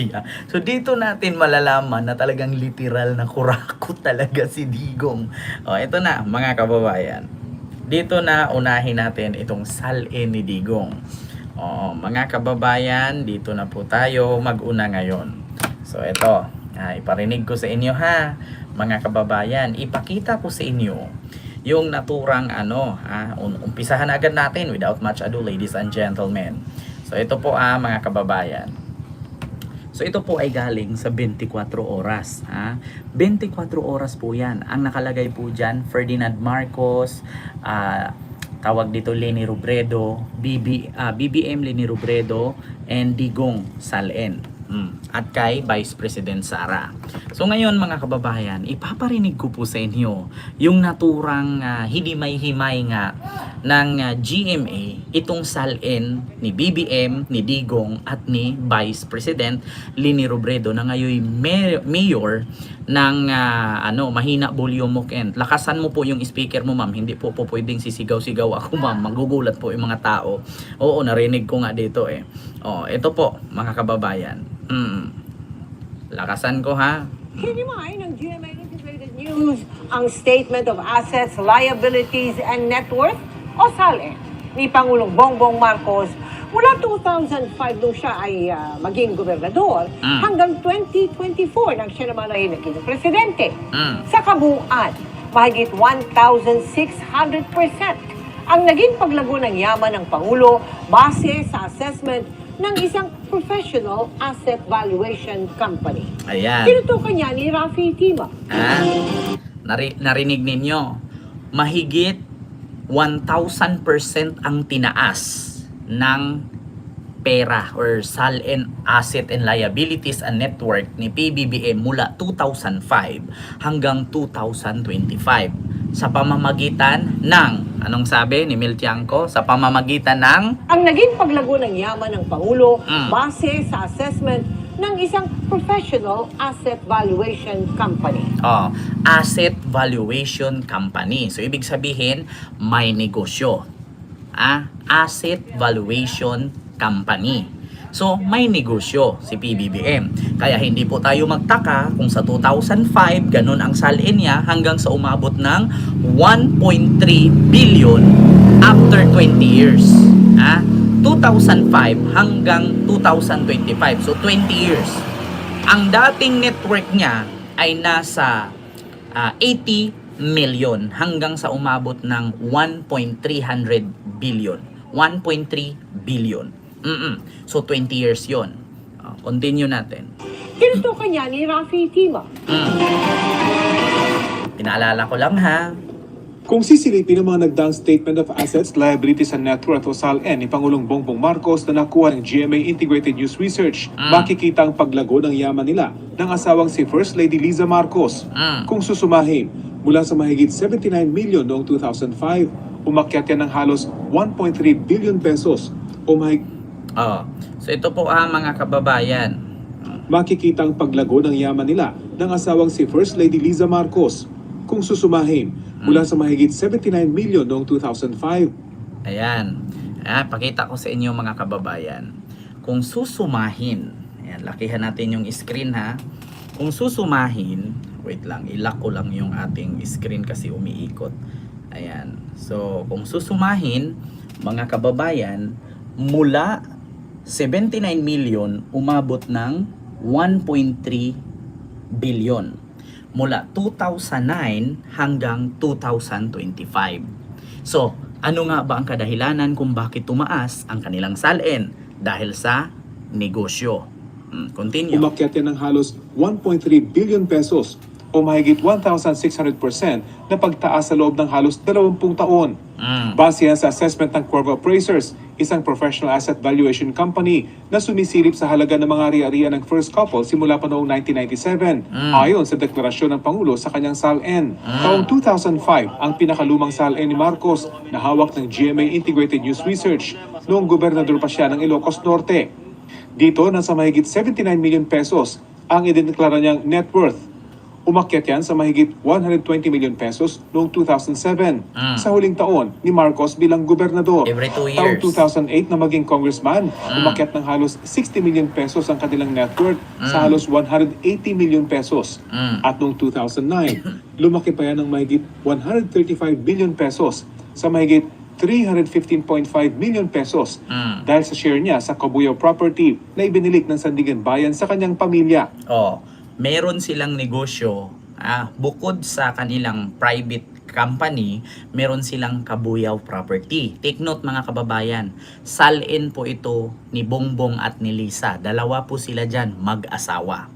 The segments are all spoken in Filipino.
Yeah. So dito natin malalaman na talagang literal na kurako talaga si Digong. O ito na mga kababayan. Dito na unahin natin itong salin ni Digong. O mga kababayan, dito na po tayo mag-una ngayon. So ito, ah, iparinig ko sa inyo ha, mga kababayan, ipakita ko sa inyo yung naturang ano, ha, un- umpisahan agad natin without much ado ladies and gentlemen. So ito po ah mga kababayan. So ito po ay galing sa 24 oras. Ha? 24 oras po yan. Ang nakalagay po dyan, Ferdinand Marcos, ah, tawag dito Leni Robredo, BB, ah, BBM Leni Robredo, and Digong Salen. Mm. At kay Vice President Sara. So ngayon mga kababayan, ipaparinig ko po sa inyo yung naturang ah, himay-himay nga ng ah, GMA itong salin ni BBM, ni Digong at ni Vice President Lini Robredo na ngayon may- mayor ng ah, ano mahina mo Kent. Lakasan mo po yung speaker mo ma'am, hindi po po pwedeng sisigaw-sigaw ako ma'am, magugulat po yung mga tao. Oo, narinig ko nga dito eh. Oh, ito po mga kababayan. Mm. Lakasan ko ha. Hinimay ng GMA Integrated News ang Statement of Assets, Liabilities, and Net Worth o SALE ni Pangulong Bongbong Marcos mula 2005 nung siya ay ah, maging gobernador Mm. hanggang 2024 nang siya naman ay naging presidente. Mm. Sa kabuuan, mahigit 1,600% ang naging paglago ng yaman ng Pangulo base sa assessment ng isang professional asset valuation company. Ayan. Tinutukan niya ni Rafi Tima. Ah, nari- narinig ninyo, mahigit 1,000% ang tinaas ng pera or sal and asset and liabilities and network ni PBBM mula 2005 hanggang 2025 sa pamamagitan ng anong sabi ni Miltiangco sa pamamagitan ng Ang naging paglago ng yaman ng Pangulo Mm. base sa assessment ng isang professional asset valuation company. Oh, asset valuation company. So ibig sabihin may negosyo. Ah, asset valuation company. So may negosyo si PBBM. Kaya hindi po tayo magtaka kung sa 2005 ganun ang salin niya hanggang sa umabot ng 1.3 billion after 20 years. Ah, 2005 hanggang 2025. So 20 years ang dating network niya ay nasa ah, 80 million hanggang sa umabot ng 1.300 billion. 1.3 billion. Mm-mm. So 20 years 'yon. Ah, continue natin. Tinutukan niya ni Rafi Tima. Mm. Pinaalala ko lang ha. Kung sisilipin ang mga nagdaang Statement of Assets, Liabilities and Net Worth o SALN ni Pangulong Bongbong Marcos na nakuha ng GMA Integrated News Research, Mm. makikita ang paglago ng yaman nila ng asawang si First Lady Liza Marcos. Mm. Kung susumahin, mula sa mahigit 79 million noong 2005, umakyat yan ng halos 1.3 billion pesos o mahig Oh. So ito po ang mga kababayan. makikita ang paglago ng yaman nila ng asawang si First Lady Liza Marcos. Kung susumahin, mula sa mahigit 79 million noong 2005, Ayan. Ah, pakita ko sa inyo mga kababayan. Kung susumahin, ayan, lakihan natin yung screen ha. Kung susumahin, wait lang, ilock ko lang yung ating screen kasi umiikot. Ayan. So, kung susumahin, mga kababayan, mula 79 million, umabot ng 1.3 billion. Mula 2009 hanggang 2025. So, ano nga ba ang kadahilanan kung bakit tumaas ang kanilang salin? Dahil sa negosyo. Hmm, continue. umakyat yan ng halos 1.3 billion pesos o mahigit 1,600% na pagtaas sa loob ng halos 20 taon. Mm. Base yan sa assessment ng Corvo Appraisers, isang professional asset valuation company na sumisilip sa halaga ng mga ari-arian ng first couple simula pa noong 1997 Mm. ayon sa deklarasyon ng Pangulo sa kanyang SALN. Taong 2005 ang pinakalumang SALN ni Marcos na hawak ng GMA Integrated News Research noong gobernador pa siya ng Ilocos Norte. Dito, nasa mahigit 79 million pesos ang idineklara niyang net worth Umakyat yan sa mahigit 120 million pesos noong 2007 Mm. sa huling taon ni Marcos bilang gobernador. Every two Taong years. 2008 na maging congressman, umakyat ng halos 60 million pesos ang kanilang net worth sa halos 180 million pesos. Mm. At noong 2009, lumaki pa yan ng mahigit 135 billion pesos sa mahigit 315.5 million pesos Mm. dahil sa share niya sa Kabuyaw property na ibinilik ng Sandigan Bayan sa kanyang pamilya. Oh, meron silang negosyo ah, bukod sa kanilang private company, meron silang Kabuyaw property. Take note mga kababayan, salin po ito ni Bongbong at ni Lisa. Dalawa po sila dyan, mag-asawa.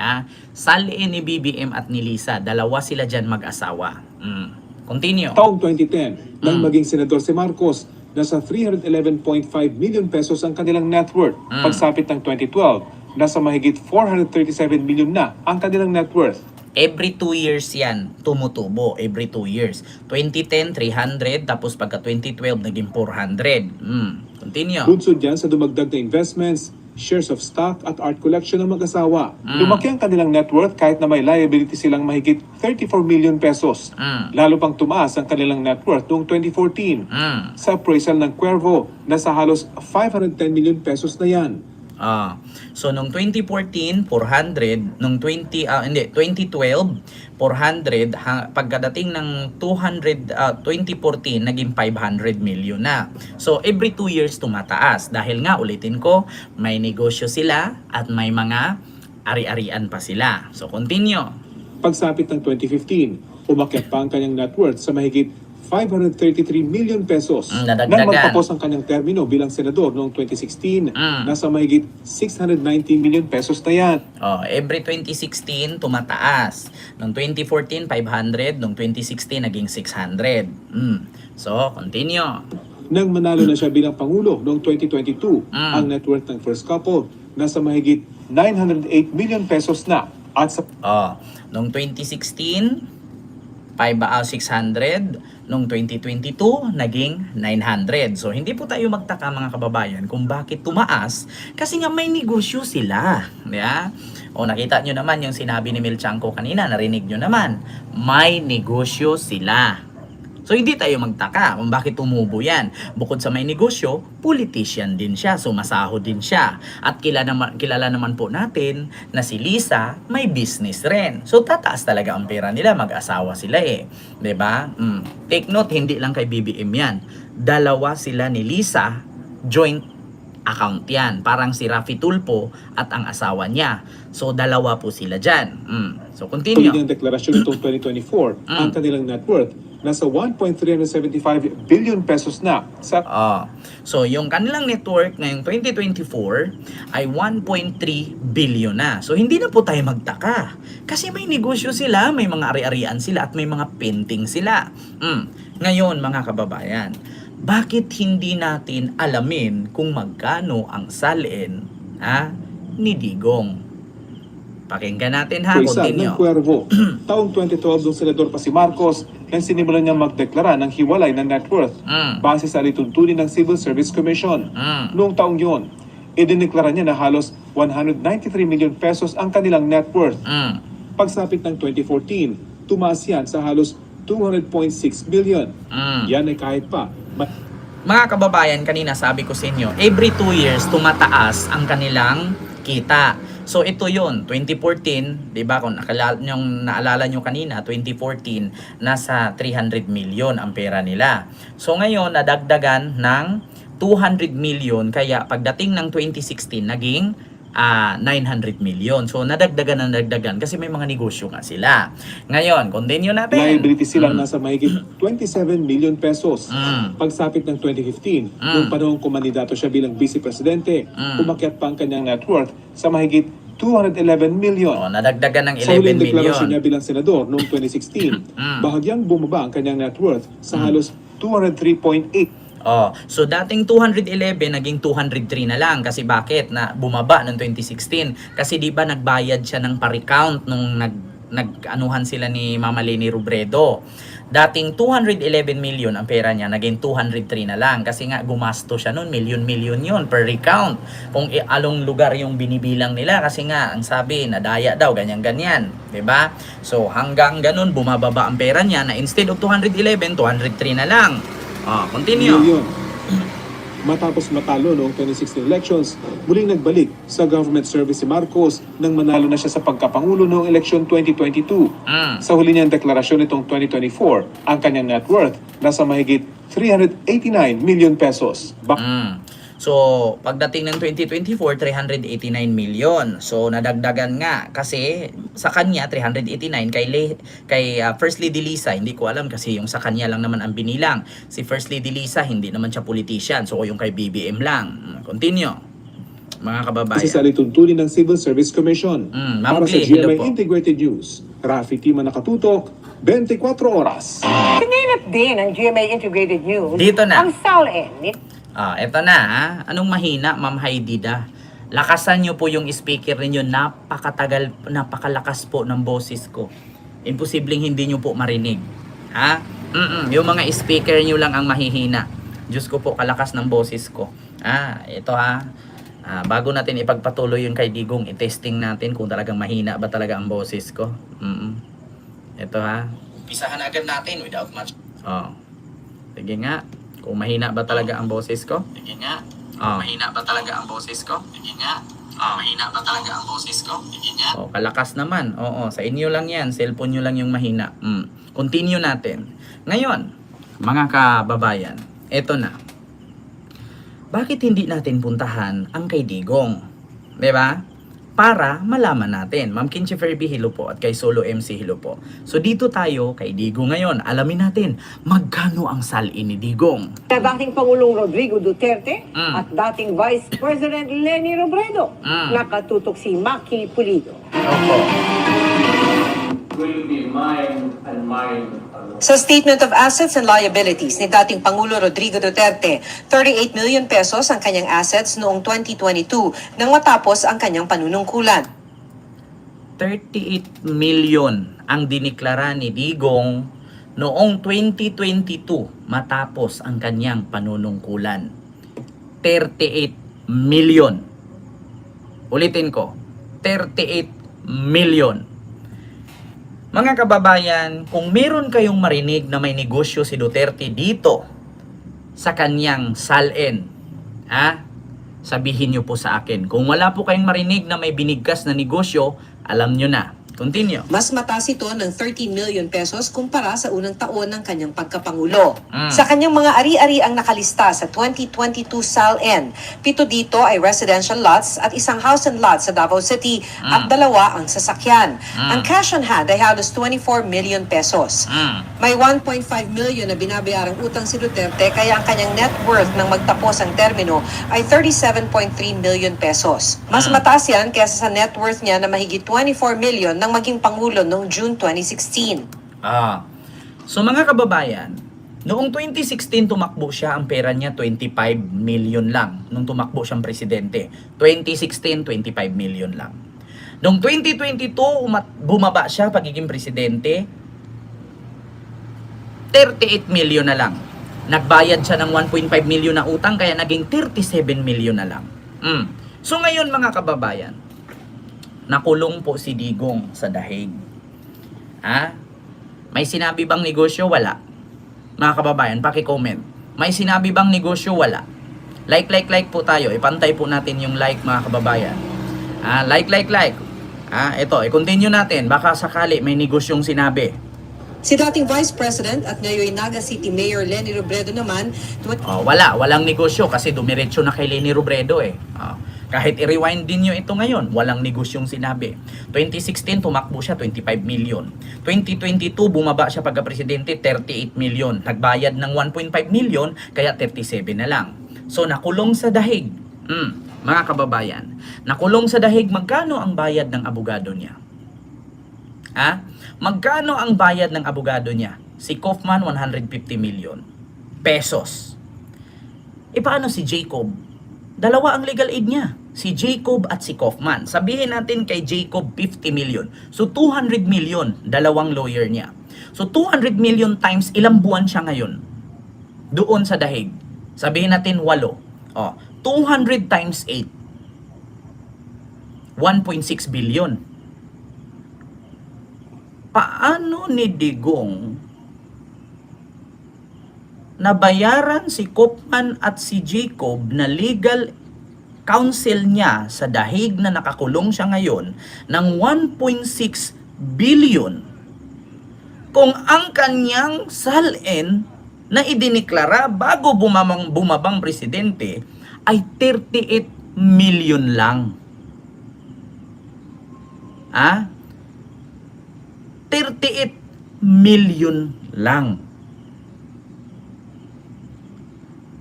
Ah, salin ni BBM at ni Lisa, dalawa sila dyan mag-asawa. Mm. Continue. Taong 2010, nang Mm. maging senador si Marcos, nasa 311.5 million pesos ang kanilang net worth. Mm. Pagsapit ng 2012, nasa mahigit 437 million na ang kanilang net worth. Every 2 years yan, tumutubo. Every 2 years. 2010, 300. Tapos pagka 2012, naging 400. Mm. Continue. Bunsod yan sa dumagdag na investments, shares of stock at art collection ng mag-asawa. Mm. Lumaki ang kanilang net worth kahit na may liability silang mahigit 34 million pesos. Mm. Lalo pang tumaas ang kanilang net worth noong 2014. Mm. Sa appraisal ng Cuervo, nasa halos 510 million pesos na yan. Ah. So nung 2014, 400, nung 20 ah hindi, 2012, 400 ha, pagkadating ng 200 ah, 2014 naging 500 million na. So every 2 years tumataas dahil nga ulitin ko, may negosyo sila at may mga ari-arian pa sila. So continue. Pagsapit ng 2015, umakyat pa ang kanyang net worth sa mahigit 533 million pesos. Mm, nadagdagan. Nang magtapos ang kanyang termino bilang senador noong 2016, Mm. nasa mahigit 690 million pesos na yan. Oh, every 2016 tumataas. Noong 2014 500, noong 2016 naging 600. Mm. So, continue. Nang manalo na siya bilang Pangulo noong 2022, Mm. ang net worth ng first couple nasa mahigit 908 million pesos na. At sa Oh, noong 2016 5 ah, 600, noong 2022 naging 900. So hindi po tayo magtaka mga kababayan kung bakit tumaas kasi nga may negosyo sila, ba? O nakita nyo naman yung sinabi ni Milchanko kanina, narinig nyo naman, may negosyo sila. So hindi tayo magtaka kung bakit tumubo yan. Bukod sa may negosyo, politician din siya, sumasahod din siya. At kilala naman, kilala naman po natin na si Lisa may business rin. So tataas talaga ang pera nila, mag-asawa sila eh. ba? Mm. Take note, hindi lang kay BBM yan. Dalawa sila ni Lisa, joint account yan. Parang si Rafi Tulpo at ang asawa niya. So dalawa po sila dyan. Mm. So continue. ng deklarasyon nitong 2024, Mm. ang kanilang net worth nasa 1.375 billion pesos na sa Ah, so yung kanilang network ngayong 2024 ay 1.3 billion na. So hindi na po tayo magtaka. Kasi may negosyo sila, may mga ari-arian sila at may mga painting sila. Mm. Ngayon mga kababayan, bakit hindi natin alamin kung magkano ang salin ha, ni Digong? Pakinggan natin ha, Prisa continue. ng Cuervo. Taong 2012 nung senador pa si Marcos, nang sinimulan niya magdeklara ng hiwalay na net worth Mm. base sa lituntunin ng Civil Service Commission. Mm. Noong taong yun, idineklara niya na halos 193 million pesos ang kanilang net worth. Mm. Pagsapit ng 2014, tumaas yan sa halos 200.6 billion. Mm. Yan ay kahit pa ma- Mga kababayan, kanina sabi ko sa inyo, every 2 years tumataas ang kanilang kita. So ito yon 2014, 'di ba? Kung nakala yung naalala nyo kanina, 2014 nasa 300 million ang pera nila. So ngayon nadagdagan ng 200 million kaya pagdating ng 2016 naging ah 900 million. So nadagdagan na nadagdagan kasi may mga negosyo nga sila. Ngayon, continue natin. liability silang Mm. nasa mahigit 27 million pesos. Mm. Pagsapit ng 2015, Mm. noong panahong kumandidato siya bilang vice presidente, Mm. umakyat pa ang kanyang net worth sa mahigit 211 million. Oh, nadagdagan ng Sa huling 11 deklarasyon niya million. bilang senador noong 2016, Mm. bahagyang bumaba ang kanyang net worth sa halos 203.8 Oh, so dating 211 naging 203 na lang kasi bakit na bumaba noong 2016 kasi 'di ba nagbayad siya ng pa-recount nung nag nag-anuhan sila ni Mama Leni Robredo. Dating 211 million ang pera niya, naging 203 na lang. Kasi nga gumasto siya noon, million-million yun per recount. Kung along lugar yung binibilang nila. Kasi nga, ang sabi, nadaya daw, ganyan-ganyan. 'di ba So hanggang ganun, bumababa ang pera niya na instead of 211, 203 na lang. Oh, continue. Milyon. Matapos matalo noong 2016 elections, muling nagbalik sa government service si Marcos nang manalo na siya sa pagkapangulo noong eleksyon 2022. Mm. Sa huli niyang deklarasyon nitong 2024, ang kanyang net worth nasa mahigit 389 million pesos. Bak- Mm. So, pagdating ng 2024, 389 million. So, nadagdagan nga kasi sa kanya 389 kay Le, kay uh, First Lady Lisa, hindi ko alam kasi yung sa kanya lang naman ang binilang. Si First Lady Lisa hindi naman siya politician. So, yung kay BBM lang. Continue. Mga kababayan. Kasi sa lituntunin ng Civil Service Commission. Mm, Para sa GMA po. Integrated News, Rafi Tima nakatutok, 24 oras. Sinilip din ng GMA Integrated News Dito na. ang SALN Ah, eto na ha. Anong mahina, Ma'am Haidida? Lakasan niyo po yung speaker ninyo. Napakatagal, napakalakas po ng boses ko. Imposibleng hindi niyo po marinig. Ha? Mm yung mga speaker niyo lang ang mahihina. Diyos ko po, kalakas ng boses ko. Ah, ito ha. Ah, bago natin ipagpatuloy yung kay Digong, i-testing natin kung talagang mahina ba talaga ang boses ko. Mm Ito ha. Umpisahan agad natin without much. Oh. Sige nga. Kung mahina ba talaga ang boses ko? Sige nga. Oh. Mahina ba talaga ang boses ko? Sige nga. Oh, mahina ba talaga ang boses ko? Sige nga. Oh, kalakas naman. Oo, sa inyo lang yan. Cellphone nyo lang yung mahina. Mm. Continue natin. Ngayon, mga kababayan, eto na. Bakit hindi natin puntahan ang kay Digong? 'Di ba? Para malaman natin. Ma'am Kinchi Ferby, hello po. At kay Solo MC, hello po. So dito tayo kay Digong ngayon. Alamin natin magkano ang salin ni Digong. na dating Pangulong Rodrigo Duterte Mm. at dating Vice President Leni Robredo. Mm. Nakatutok si Maki Pulido. Opo. will be mine and mine. Sa Statement of Assets and Liabilities ni dating Pangulo Rodrigo Duterte, 38 million pesos ang kanyang assets noong 2022 nang matapos ang kanyang panunungkulan. 38 million ang diniklara ni Digong noong 2022 matapos ang kanyang panunungkulan. 38 million. Ulitin ko, 38 million. Mga kababayan, kung meron kayong marinig na may negosyo si Duterte dito sa kanyang salin, ha? Sabihin nyo po sa akin. Kung wala po kayong marinig na may binigkas na negosyo, alam nyo na. Continue. Mas mataas ito ng 13 million pesos kumpara sa unang taon ng kanyang pagkapangulo. Mm. Sa kanyang mga ari-ari ang nakalista sa 2022 SALN, pito dito ay residential lots at isang house and lot sa Davao City at dalawa ang sasakyan. Ang cash on hand ay halos 24 million pesos. Mm. May 1.5 million na binabayarang utang si Duterte kaya ang kanyang net worth nang magtapos ang termino ay 37.3 million pesos. Mas mataas yan kaysa sa net worth niya na mahigit 24 million nang maging Pangulo noong June 2016. Ah. So mga kababayan, noong 2016 tumakbo siya, ang pera niya 25 million lang nung tumakbo siyang presidente. 2016, 25 million lang. Noong 2022, umat, bumaba siya pagiging presidente, 38 million na lang. Nagbayad siya ng 1.5 million na utang kaya naging 37 million na lang. Mm. So ngayon mga kababayan, nakulong po si Digong sa dahig. Ha? May sinabi bang negosyo? Wala. Mga kababayan, paki-comment. May sinabi bang negosyo? Wala. Like, like, like po tayo. Ipantay po natin yung like mga kababayan. Ah, like, like, like. Ah, ito, i-continue natin. Baka sakali may negosyong sinabi. Si dating Vice President at ngayon Naga City Mayor Lenny Robredo naman, Oh, wala, walang negosyo kasi dumiretso na kay Leni Robredo eh. Oh, kahit i-rewind din nyo ito ngayon, walang negosyong sinabi. 2016, tumakbo siya 25 million. 2022, bumaba siya pagka-presidente, 38 million. Nagbayad ng 1.5 million, kaya 37 na lang. So, nakulong sa dahig. Mm, mga kababayan, nakulong sa dahig, magkano ang bayad ng abogado niya? Ha? Magkano ang bayad ng abogado niya? Si Kaufman, 150 million pesos. E paano si Jacob Dalawa ang legal aid niya. Si Jacob at si Kaufman. Sabihin natin kay Jacob 50 million. So 200 million, dalawang lawyer niya. So 200 million times ilang buwan siya ngayon? Doon sa dahig. Sabihin natin 8. Oh, 200 times 8. 1.6 billion. Paano ni Digong nabayaran si Kopman at si Jacob na legal counsel niya sa dahig na nakakulong siya ngayon ng 1.6 billion kung ang kanyang salin na idiniklara bago bumamang, bumabang presidente ay 38 million lang. Ah? 38 million lang.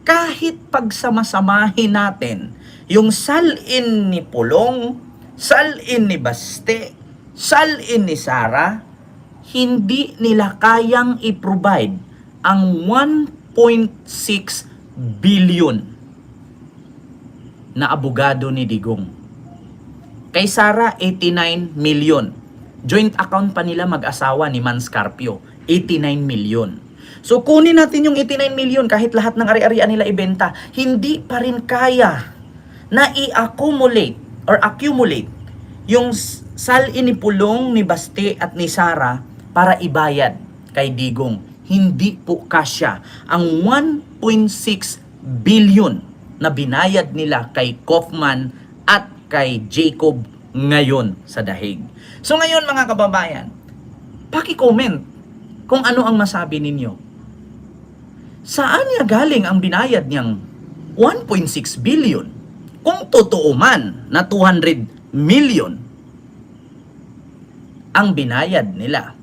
Kahit pagsamasamahin natin yung salin ni Pulong, salin ni Baste, salin ni Sara, hindi nila kayang i-provide ang 1.6 billion na abogado ni Digong. Kay Sara, 89 million. Joint account pa nila mag-asawa ni Man Scarpio, 89 million. So kunin natin yung 89 million kahit lahat ng ari-arian nila ibenta, hindi pa rin kaya na i-accumulate or accumulate yung s- salin ni Baste at ni Sara para ibayad kay Digong. Hindi po kasya ang 1.6 billion na binayad nila kay Kaufman at kay Jacob ngayon sa dahig. So ngayon mga kababayan, paki-comment kung ano ang masabi ninyo. Saan niya galing ang binayad niyang 1.6 billion? Kung totoo man na 200 million ang binayad nila.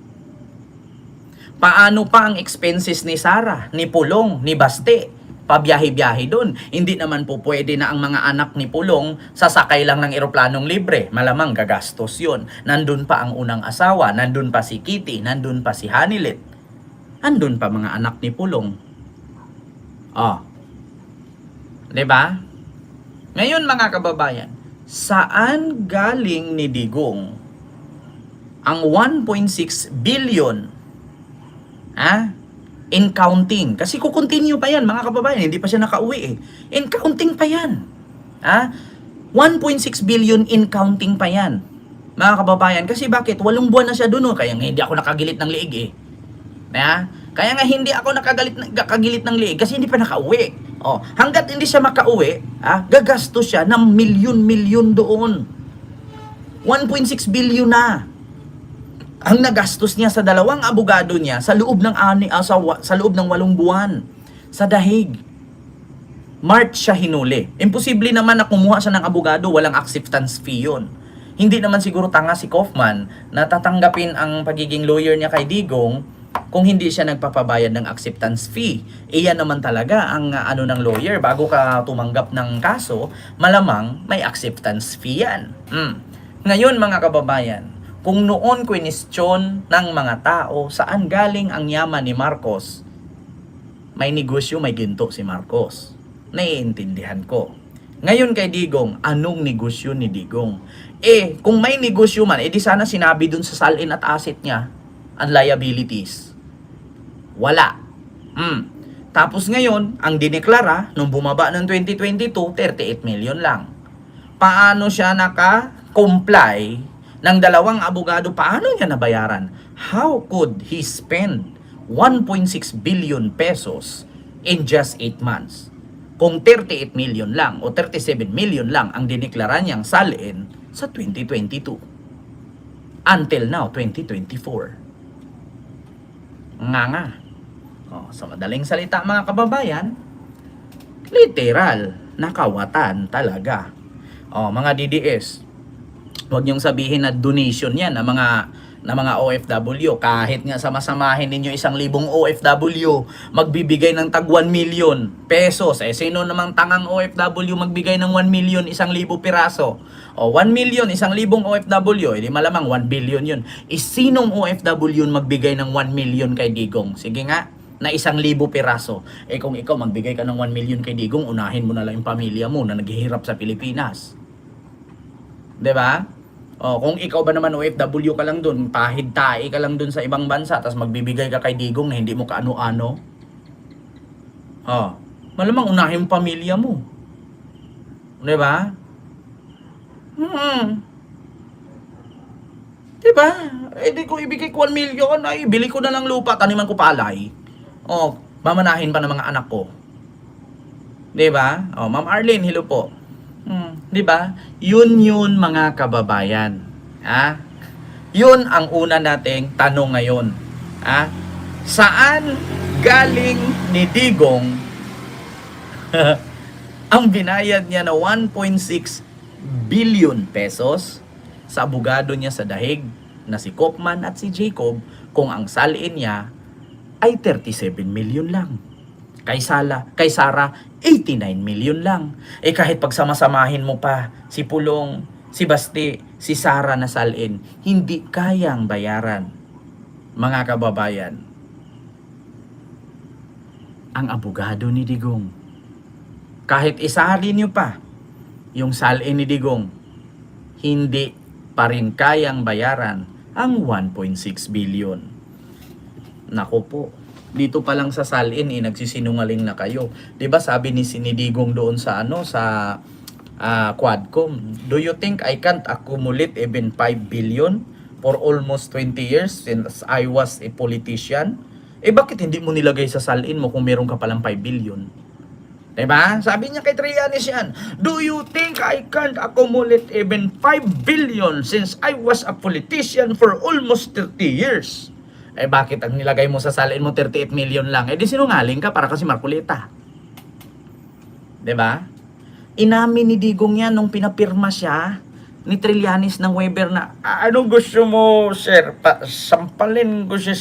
Paano pa ang expenses ni Sara, ni Pulong, ni Baste? Pabiyahe-biyahe doon. Hindi naman po pwede na ang mga anak ni Pulong sasakay lang ng eroplanong libre. Malamang gagastos yun. Nandun pa ang unang asawa, nandun pa si Kitty, nandun pa si Hanilet. Andun pa mga anak ni Pulong. Oh. 'Di ba? Ngayon mga kababayan, saan galing ni Digong ang 1.6 billion ha? In counting. Kasi kukontinue pa yan, mga kababayan. Hindi pa siya nakauwi eh. In counting pa yan. Ha? 1.6 billion in counting pa yan. Mga kababayan. Kasi bakit? Walong buwan na siya doon. Oh. Kaya hindi ako nakagilit ng liig eh. Ha? Kaya nga hindi ako nakagalit nakagilit ng liig kasi hindi pa nakauwi. Oh, hangga't hindi siya makauwi, ah, gagastos siya ng milyon-milyon doon. 1.6 billion na ang nagastos niya sa dalawang abogado niya sa loob ng ani ah, sa, sa loob ng walong buwan sa dahig. March siya hinuli. Imposible naman na kumuha siya ng abogado, walang acceptance fee yun. Hindi naman siguro tanga si Kaufman na tatanggapin ang pagiging lawyer niya kay Digong kung hindi siya nagpapabayad ng acceptance fee. Iyan naman talaga ang ah, ano ng lawyer bago ka tumanggap ng kaso, malamang may acceptance fee yan. Mm. Ngayon mga kababayan, kung noon question ng mga tao saan galing ang yaman ni Marcos, may negosyo, may ginto si Marcos. Naiintindihan ko. Ngayon kay Digong, anong negosyo ni Digong? Eh, kung may negosyo man, edi sana sinabi dun sa salin at asset niya, ang liabilities. Wala. Hmm. Tapos ngayon, ang dineklara, nung bumaba ng 2022, 38 million lang. Paano siya naka-comply ng dalawang abogado? Paano niya nabayaran? How could he spend 1.6 billion pesos in just 8 months? Kung 38 million lang o 37 million lang ang dineklara niyang salin sa 2022. Until now, 2024. Nga nga. Oh, sa madaling salita mga kababayan, literal, nakawatan talaga. Oh, mga DDS, huwag niyong sabihin na donation yan na mga na mga OFW. Kahit nga sama-samahin ninyo isang libong OFW, magbibigay ng tag 1 million pesos. Eh, sino namang tangang OFW magbigay ng 1 million isang libo piraso? O, 1 million, isang libong OFW, edi malamang 1 billion yun. Eh, sinong OFW magbigay ng 1 million kay Digong? Sige nga, na isang libo piraso. Eh kung ikaw magbigay ka ng 1 million kay Digong, unahin mo na lang yung pamilya mo na naghihirap sa Pilipinas. 'Di ba? O, kung ikaw ba naman OFW ka lang dun, pahid tae ka lang dun sa ibang bansa, tapos magbibigay ka kay Digong na hindi mo kaano-ano. Oh, malamang unahin yung pamilya mo. 'Di ba? Hmm. 'Di ba? Eh di ko ibigay ko 1 million, ay bili ko na lang lupa, taniman ko palay. Oh, mamanahin pa ng mga anak ko. 'Di ba? Oh, Ma'am Arlene, hello po. Hmm, 'di ba? Yun yun mga kababayan. Ha? Yun ang una nating tanong ngayon. Ha? Saan galing ni Digong ang binayad niya na 1.6 billion pesos sa abogado niya sa dahig na si Kopman at si Jacob kung ang salin niya ay 37 million lang. Kay Sala, kay Sara, 89 million lang. Eh kahit pagsamasamahin mo pa si Pulong, si Basti, si Sara na salin, hindi kayang bayaran. Mga kababayan, ang abogado ni Digong. Kahit isahalin niyo pa yung salin ni Digong, hindi pa rin kayang bayaran ang 1.6 billion. Nako po, dito pa lang sa salin eh, nagsisinungaling na kayo. 'Di ba sabi ni Sinidigong doon sa ano sa ah, Quadcom, do you think I can't accumulate even 5 billion for almost 20 years since I was a politician? Eh bakit hindi mo nilagay sa salin mo kung meron ka palang 5 billion? Diba? Sabi niya kay Trillanes yan, Do you think I can't accumulate even 5 billion since I was a politician for almost 30 years? Eh bakit ang nilagay mo sa salin mo 38 million lang? Eh di sinungaling ka para kasi Marcoleta. 'Di ba? Inamin ni Digong yan nung pinapirma siya ni Trillanes ng Weber na "Ah, ano gusto mo sir pa, sampalin ko siya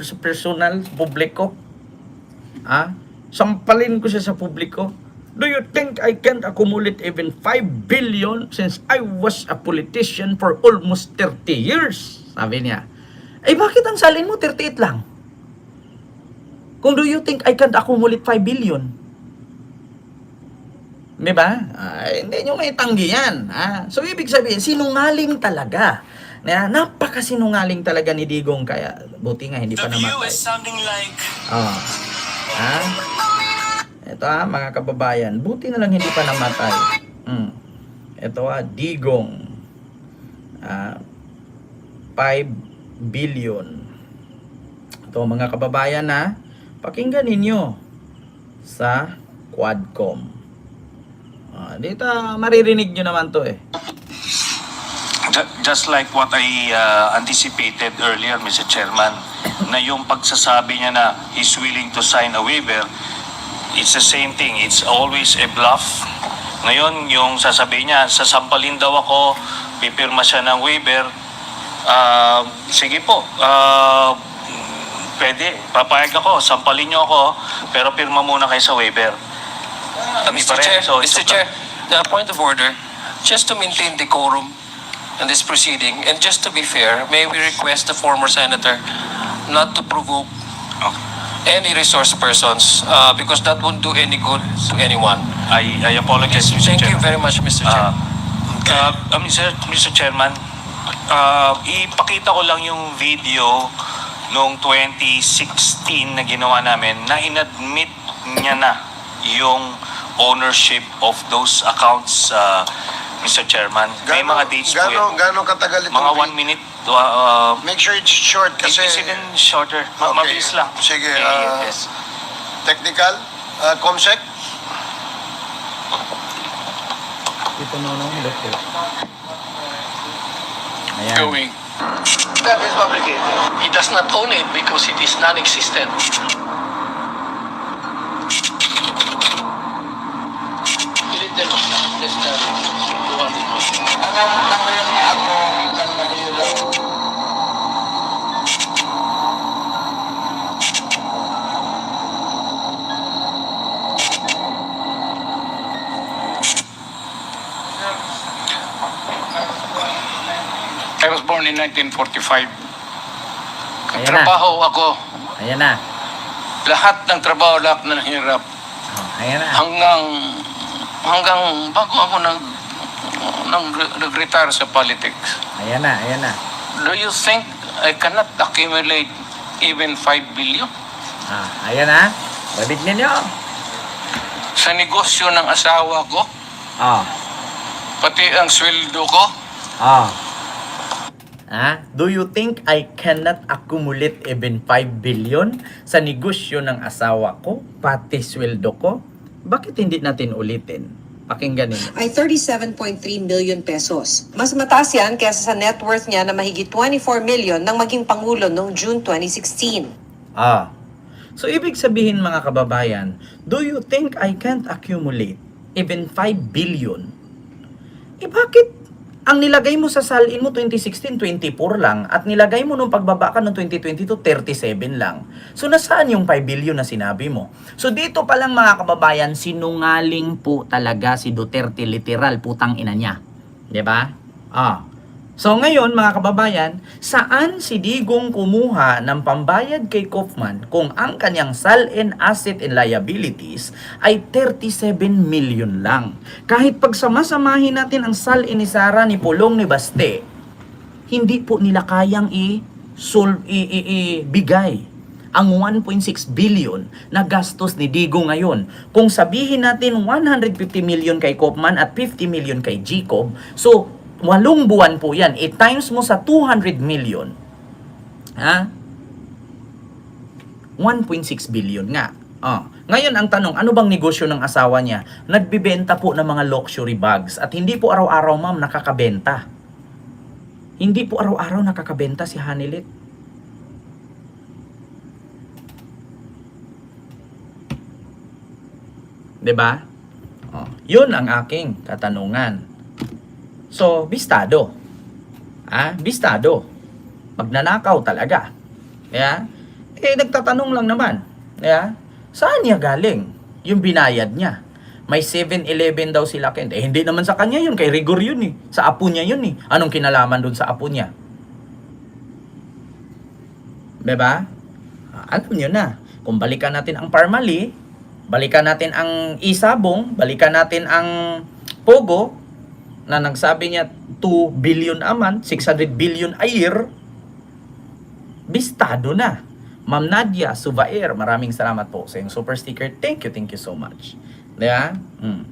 sa personal publiko ah sampalin ko siya sa publiko do you think I can't accumulate even 5 billion since I was a politician for almost 30 years sabi niya eh bakit ang salin mo 38 lang kung do you think I can't accumulate 5 billion Di ba? Ah, hindi nyo may tanggi yan. Ah. So, ibig sabihin, sinungaling talaga. Na, napakasinungaling talaga ni Digong. Kaya, buti nga, hindi pa The view namatay. is sounding like Oh. Ha? Ito ha, mga kababayan. Buti na lang hindi pa namatay. Hmm. Ito ha, Digong. Ah, 5 billion. Ito mga kababayan ha, pakinggan ninyo sa Quadcom. Ah, dito maririnig nyo naman to eh. Ju- just like what I uh, anticipated earlier, Mr. Chairman, na yung pagsasabi niya na he's willing to sign a waiver, it's the same thing. It's always a bluff. Ngayon, yung sasabihin niya, sasampalin daw ako, pipirma siya ng waiver, ah, sige po, ah, pwede, papayag ako, sampalin niyo ako, pero pirma muna kayo sa waiver. Uh, Hindi Mr. Chair, So, Mr. Chair, the point of order, just to maintain decorum in this proceeding, and just to be fair, may we request the former senator not to provoke any resource persons, uh, because that won't do any good to anyone. I, I apologize, Mr. Thank you Chairman. very much, Mr. Chair. Uh, uh, Mr. Mr. Chairman, uh, ipakita ko lang yung video noong 2016 na ginawa namin na inadmit niya na yung ownership of those accounts, uh, Mr. Chairman. May mga dates po gano, yan. gano katagal itong Mga one minute. Uh, uh, Make sure it's short kasi kasi shorter. Ma- Okay. Mabilis lang. Sige, ah, yes. technical, uh, comsec. Ito look po. Ayan. Going. That is fabricated. He does not own it because it is non-existent. I was born in 1945. Ayan na. Trabaho ako Ayan na. lahat ng trabaho, lahat ng hirap. Oh, ayan na. Hanggang, hanggang bago ako nag, nag, nag-retire sa politics. Ayan na, ayan na. Do you think I cannot accumulate even 5 billion? Ah, ayan na. Babig ninyo. Sa negosyo ng asawa ko, Oh, pati ang sweldo ko, oh. Ah, do you think I cannot accumulate even 5 billion sa negosyo ng asawa ko, pati sweldo ko? Bakit hindi natin ulitin? Pakinggan ninyo. ay 37.3 million pesos. Mas mataas yan kesa sa net worth niya na mahigit 24 million nang maging Pangulo noong June 2016. Ah. So, ibig sabihin mga kababayan, do you think I can't accumulate even 5 billion? Eh bakit ang nilagay mo sa salin mo 2016, 24 lang at nilagay mo nung pagbaba ka noong 2022, 37 lang. So nasaan yung 5 billion na sinabi mo? So dito pa lang mga kababayan, sinungaling po talaga si Duterte literal putang ina niya. 'Di ba? Ah. So ngayon mga kababayan, saan si Digong kumuha ng pambayad kay Kaufman kung ang kanyang SALN asset and liabilities ay 37 million lang? Kahit pagsamasamahin natin ang SALN ni Sara ni Pulong ni Baste, hindi po nila kayang i sol i, i, ibigay ang 1.6 billion na gastos ni Digo ngayon. Kung sabihin natin 150 million kay Kaufman at 50 million kay Jacob, so walong buwan po yan. I-times mo sa 200 million. Ha? 1.6 billion nga. Oh. Ngayon ang tanong, ano bang negosyo ng asawa niya? Nagbibenta po ng mga luxury bags at hindi po araw-araw ma'am nakakabenta. Hindi po araw-araw nakakabenta si Hanilit. ba? Oh, 'yun ang aking katanungan. So, bistado. Ah, bistado. Magnanakaw talaga. Yeah? Eh, nagtatanong lang naman. Yeah? Saan niya galing? Yung binayad niya. May 7-Eleven daw sila Kent. Eh, hindi naman sa kanya yun. Kay Rigor yun eh. Sa apo niya yun eh. Anong kinalaman dun sa apo niya? Diba? Alam nyo na. Kung balikan natin ang Parmali, balikan natin ang Isabong, balikan natin ang Pogo, na nagsabi niya 2 billion a month, 600 billion a year, bistado na. Ma'am Nadia Suvair, maraming salamat po sa iyong super sticker. Thank you, thank you so much. Diba? Mm.